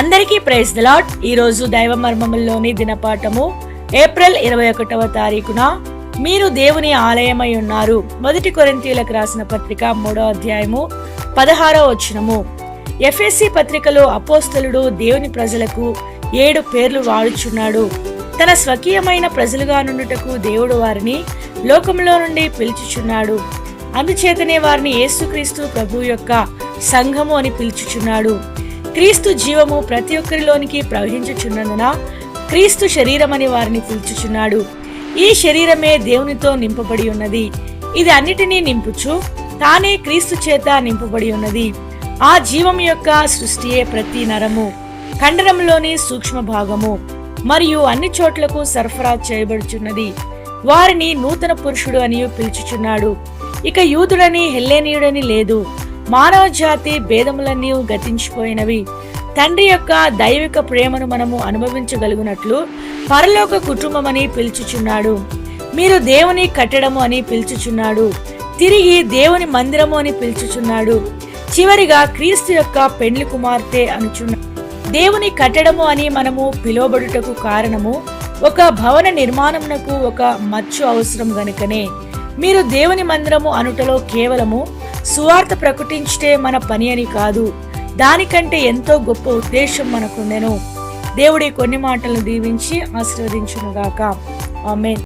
అందరికీ ప్రైజ్ దలాట్ ఈరోజు దైవ మర్మముల్లోని దినపాఠము ఏప్రిల్ ఇరవై ఒకటవ తారీఖున మీరు దేవుని ఆలయమై ఉన్నారు. మొదటి కొరింతీయులకు రాసిన పత్రిక మూడో అధ్యాయము పదహారో వచనము. ఎఫ్ఎస్సి పత్రికలో అపోస్తలుడు దేవుని ప్రజలకు ఏడు పేర్లు వాడుచున్నాడు. తన స్వకీయమైన ప్రజలుగా నుండుటకు దేవుడు వారిని లోకంలో నుండి పిలుచుచున్నాడు. అందుచేతనే వారిని యేసుక్రీస్తు ప్రభు యొక్క సంఘము అని పిలుచుచున్నాడు. క్రీస్తు జీవము ప్రతి ఒక్కరిలోనికి ప్రవహించుచున్నందున క్రీస్తు శరీరమని వారిని పిలుచుచున్నాడు. ఈ శరీరమే దేవునితో నింపబడి ఉన్నది. ఇది అన్నిటినీ నింపుచు తానే క్రీస్తు చేత నింపబడి ఉన్నది. ఆ జీవం యొక్క సృష్టియే ప్రతి నరము కండరంలోని సూక్ష్మ భాగము మరియు అన్ని చోట్లకు సరఫరా చేయబడుచున్నది. వారిని నూతన పురుషుడు అని పిలుచుచున్నాడు. ఇక యూదుడని హెల్లేనీయుడని లేదు. మానవ జాతి భేదములన్నీ గతించిపోయినవి. తండ్రి యొక్క దైవిక ప్రేమను మనము అనుభవించగలిగినట్లు పరలోక కుటుంబమని పిలుచుచున్నాడు. మీరు దేవుని కట్టడము అని పిలుచుచున్నాడు. తిరిగి దేవుని మందిరము అని పిలుచుచున్నాడు. చివరిగా క్రీస్తు యొక్క పెండ్లి కుమార్తె అనుచున్నాడు దేవుని కట్టడము అని మనము పిలువబడుటకు కారణము ఒక భవన నిర్మాణమునకు ఒక మచ్చు అవసరం గనుకనే. మీరు దేవుని మందిరము అనుటలో కేవలము సువార్త ప్రకటించితే మన పని అని కాదు. దానికంటే ఎంతో గొప్ప ఉద్దేశం మనకుండెను. దేవుడి కొన్ని మాటలను దీవించి ఆశీర్వదించునుగాక. ఆమెన్.